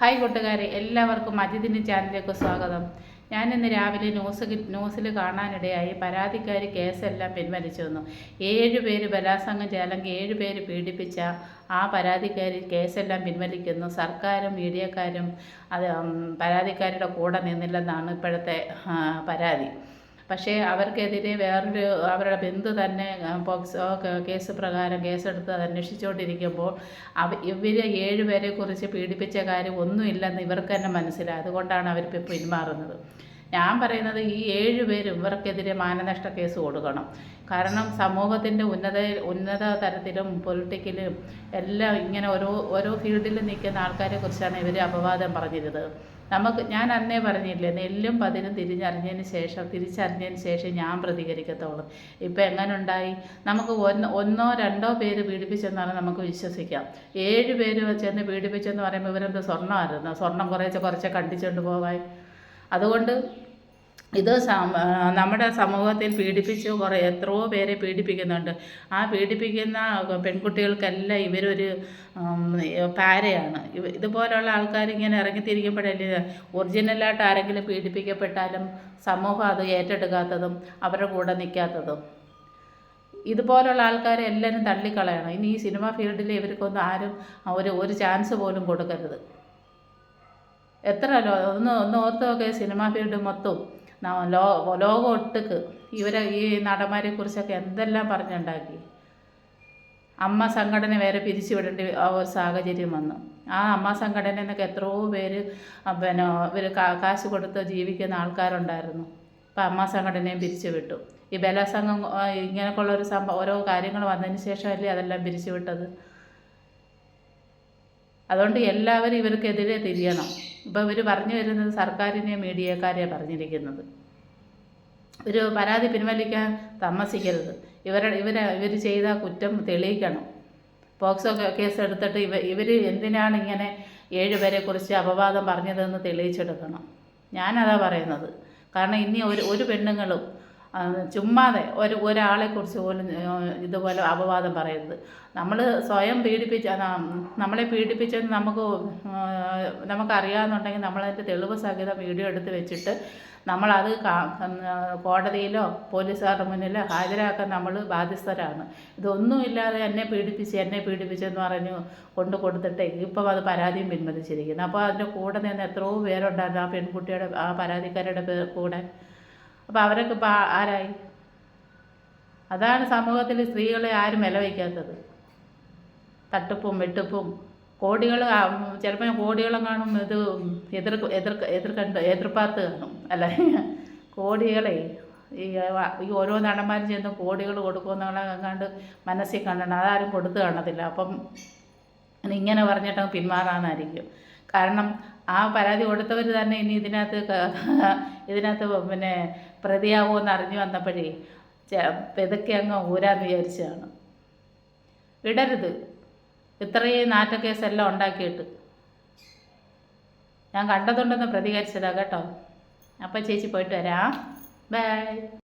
Hi കൂട്ടുകാരെ എല്ലാവർക്കും അജിതിന്റെ ചാനലിലേക്ക് സ്വാഗതം. ഞാൻ ഇന്ന് രാവിലെ ന്യൂസ് ന്യൂസിൽ കാണാനിടയായി പരാതിക്കാർ കേസെല്ലാം പിൻവലിച്ചു വന്നു. ഏഴ് പേര് ബലാത്സംഗം അല്ലെങ്കിൽ ഏഴ് പേര് പീഡിപ്പിച്ച ആ പരാതിക്കാർ കേസെല്ലാം പിൻവലിക്കുന്നു. സർക്കാരും മീഡിയക്കാരും അത് പരാതിക്കാരുടെ കൂടെ നിന്നില്ലെന്നാണ് ഇപ്പോഴത്തെ പരാതി. പക്ഷേ അവർക്കെതിരെ വേറൊരു അവരുടെ ബന്ധു തന്നെ പോക്സോ കേസ് പ്രകാരം കേസെടുത്ത് അന്വേഷിച്ചുകൊണ്ടിരിക്കുമ്പോൾ അവ ഇവർ ഏഴുപേരെ കുറിച്ച് പീഡിപ്പിച്ച കാര്യം ഒന്നുമില്ലെന്ന് ഇവർക്ക് തന്നെ മനസ്സിലായി. അതുകൊണ്ടാണ് അവരിപ്പോൾ പിന്മാറുന്നത്. ഞാൻ പറയുന്നത് ഈ ഏഴ് പേരും ഇവർക്കെതിരെ മാനനഷ്ട കേസ് കൊടുക്കണം. കാരണം സമൂഹത്തിന്റെ ഉന്നത ഉന്നത തരത്തിലും പൊളിറ്റിക്കലും എല്ലാം ഇങ്ങനെ ഓരോ ഓരോ ഫീൽഡിൽ നിൽക്കുന്ന ആൾക്കാരെ കുറിച്ചാണ് ഇവർ അപവാദം പറഞ്ഞിരുന്നത്. നമുക്ക് ഞാൻ അന്നേ പറഞ്ഞില്ലേ നെല്ലും പതിനും തിരിഞ്ഞറിഞ്ഞതിന് ശേഷം തിരിച്ചറിഞ്ഞതിന് ശേഷം ഞാൻ പ്രതികരിക്കത്തുള്ളൂ ഇപ്പം എങ്ങനെ ഉണ്ടായി നമുക്ക് ഒന്ന് ഒന്നോ രണ്ടോ പേര് പീഡിപ്പിച്ചെന്നാണ് നമുക്ക് വിശ്വസിക്കാം. ഏഴ് പേര് ചെന്ന് പീഡിപ്പിച്ചെന്ന് പറയുമ്പോൾ ഇവരെന്ത് സ്വർണമായിരുന്നു? സ്വർണം കുറേശ്ശെ കുറച്ച് കണ്ടിച്ചുകൊണ്ട് പോകാൻ അതുകൊണ്ട് ഇത് നമ്മുടെ സമൂഹത്തിൽ പീഡിപ്പിച്ച് കുറേ എത്രയോ പേരെ പീഡിപ്പിക്കുന്നുണ്ട്. ആ പീഡിപ്പിക്കുന്ന പെൺകുട്ടികൾക്കെല്ലാം ഇവരൊരു പാരയാണ്. ഇതുപോലുള്ള ആൾക്കാർ ഇങ്ങനെ ഇറങ്ങിത്തിരിക്കുമ്പോഴല്ലേ ഒറിജിനലായിട്ട് ആരെങ്കിലും പീഡിപ്പിക്കപ്പെട്ടാലും സമൂഹം അത് ഏറ്റെടുക്കാത്തതും അവരുടെ കൂടെ നിൽക്കാത്തതും. ഇതുപോലുള്ള ആൾക്കാരെ എല്ലാവരും തള്ളിക്കളയണം. ഇനി ഈ സിനിമ ഫീൽഡിൽ ഇവർക്കൊന്നും ആരും ഒരു ഒരു ചാൻസ് പോലും കൊടുക്കരുത്. എത്ര ഒന്ന് ഒന്ന് ഓർത്ത് നോക്കിയ സിനിമ ഫീൽഡ് മൊത്തം. ലോ ലോകം ഒട്ടുക്ക് ഇവരെ ഈ നടന്മാരെ കുറിച്ചൊക്കെ എന്തെല്ലാം പറഞ്ഞുണ്ടാക്കി? അമ്മ സംഘടന വരെ ആ ഒരു സാഹചര്യം വന്നു. ആ അമ്മ സംഘടന എന്നൊക്കെ എത്രയോ പേര് പിന്നെ ഇവർ കാശ് കൊടുത്ത് ജീവിക്കുന്ന ആൾക്കാരുണ്ടായിരുന്നു. അപ്പം അമ്മ സംഘടനയും പിരിച്ചു വിട്ടു ഈ ബലസംഘം ഇങ്ങനെയൊക്കെയുള്ള ഒരു സംഭവം ഓരോ കാര്യങ്ങൾ വന്നതിന് ശേഷമല്ലേ അതെല്ലാം പിരിച്ചുവിട്ടത്? അതുകൊണ്ട് എല്ലാവരും ഇവർക്കെതിരെ തിരിയണം. ഇപ്പോൾ ഇവർ പറഞ്ഞു വരുന്നത് സർക്കാരിനെ മീഡിയക്കാരെ പറഞ്ഞിരിക്കുന്നത്. ഒരു പരാതി പിൻവലിക്കാൻ താമസിക്കരുത്. ഇവരുടെ ഇവരെ ഇവർ ചെയ്ത കുറ്റം തെളിയിക്കണം. പോക്സോ കേസ് എടുത്തിട്ട് ഇവ ഇവർ എന്തിനാണ് ഇങ്ങനെ ഏഴുപേരെ കുറിച്ച് അപവാദം പറഞ്ഞതെന്ന് തെളിയിച്ചെടുക്കണം. ഞാനതാ പറയുന്നത്. കാരണം ഇനി ഒരു ഒരു പെണ്ണുങ്ങളും ചുമ്മാതെ ഒരു ഒരാളെക്കുറിച്ച് പോലും ഇതുപോലെ അപവാദം പറയരുത്. നമ്മൾ സ്വയം പീഡിപ്പിച്ച നമ്മളെ പീഡിപ്പിച്ചെന്ന് നമുക്ക് നമുക്കറിയാമെന്നുണ്ടെങ്കിൽ നമ്മളതിന്റെ തെളിവ് സഹിതം വീഡിയോ എടുത്ത് വെച്ചിട്ട് നമ്മളത് കോടതിയിലോ പോലീസുകാരുടെ മുന്നിലോ ഹാജരാക്കാൻ നമ്മൾ ബാധ്യസ്ഥരാണ്. ഇതൊന്നുമില്ലാതെ എന്നെ പീഡിപ്പിച്ച് എന്നെ പീഡിപ്പിച്ചെന്ന് പറഞ്ഞു കൊണ്ട് കൊടുത്തിട്ട് ഇപ്പം അത് പരാതിയും പിൻവലിച്ചിരിക്കുന്നു. അപ്പോൾ അതിന്റെ കൂടെ നിന്ന് എത്രയോ പേരുണ്ടായിരുന്നു ആ പെൺകുട്ടിയുടെ ആ പരാതിക്കാരുടെ കൂടെ. അപ്പോൾ അവരൊക്കെ ഇപ്പോൾ ആരായി? അതാണ് സമൂഹത്തിൽ സ്ത്രീകളെ ആരും വില വയ്ക്കാത്തത് തട്ടിപ്പും വെട്ടിപ്പും. കോടികൾ ചിലപ്പോൾ കോടികളും കാണും ഇത് എതിർ എതിർ എതിർക്കണ്ട് എതിർപ്പാത്ത് കാണും. അല്ല കോടികളെ ഈ ഈ ഓരോ നടന്മാരും ചെന്ന് കോടികൾ കൊടുക്കുമെന്നുള്ള കണ്ട് മനസ്സിൽ കണ്ടണം. അതാരും കൊടുത്തു കാണത്തില്ല. അപ്പം ഇങ്ങനെ പറഞ്ഞിട്ട് അങ്ങ് പിന്മാറാന്നായിരിക്കും കാരണം ആ പരാതി കൊടുത്തവർ തന്നെ ഇനി ഇതിനകത്ത് ഇതിനകത്ത് പിന്നെ പ്രതിയാവുമെന്ന് അറിഞ്ഞു വന്നപ്പോഴേ പെതുക്കെ അങ്ങ് ഊരാന്ന് വിചാരിച്ചതാണ്. ഇടരുത് ഇത്രയും നാറ്റക്കേസെല്ലാം ഉണ്ടാക്കിയിട്ട്. ഞാൻ കണ്ടതുണ്ടെന്ന് പ്രതികരിച്ചതാണ് കേട്ടോ. അപ്പം ചേച്ചി പോയിട്ട് വരാം. ബൈ.